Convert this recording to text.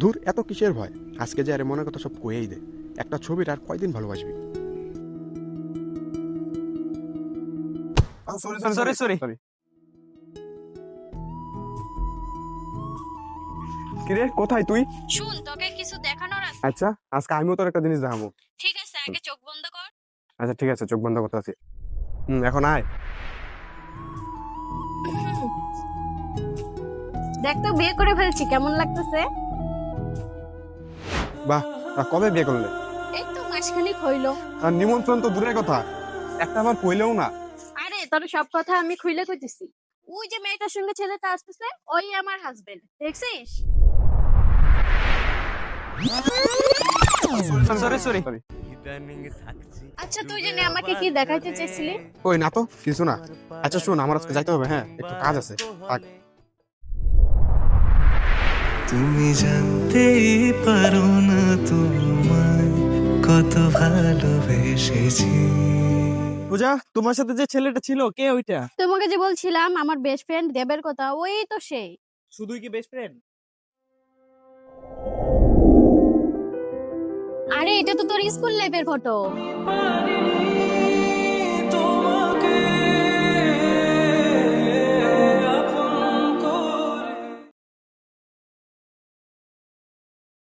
দূর এত কিসের ভয়? আজকে যে আরে মনের কথা সব কয়েই দে। একটা ছবির আর কয়দিন ভালোবাসবি. কিরে কোথায় তুই? শুন তোকে কিছু দেখানোর আছে। আচ্ছা আজকে আমিও তোর একটা জিনিস দেখাবো। ঠিক আছে আগে চোখ বন্ধ কর। আচ্ছা ঠিক আছে চোখ বন্ধ করতে আছি। হুম এখন আয়। দেখ তো বিয়ে করে ফেলছি কেমন লাগতেছে? বাহ তা কবে বিয়ে করলে? এই তো মাসখানেক হইল। আর নিমন্ত্রণ তো দূরের কথা একটা আমার কইলেও না। আরে তোর সব কথা আমি খুইলে কইতেছি। ওই যে মেয়েটার সঙ্গে ছেলেটা আসতেছে ওই আমার হাজবেন্ড দেখছিস? সরি সরি আচ্ছা তুই জানি আমাকে কি দেখাইতে চেয়েছিলি? ওই না তো কিছু না। আচ্ছা শোন আমার আজকে যাইতে হবে হ্যাঁ একটু কাজ আছে থাক। তুমি জানতেই পারো না তোমায় কত ভালোবেসেছি। পূজা তোমার সাথে যে ছেলেটা ছিল কে ওইটা? তোমাকে যে বলছিলাম আমার বেস্ট ফ্রেন্ড দেবের কথা ওই তো সে। শুধুই কি বেস্ট ফ্রেন্ড আরে এটা তো তোর স্কুল লাইফের ফটো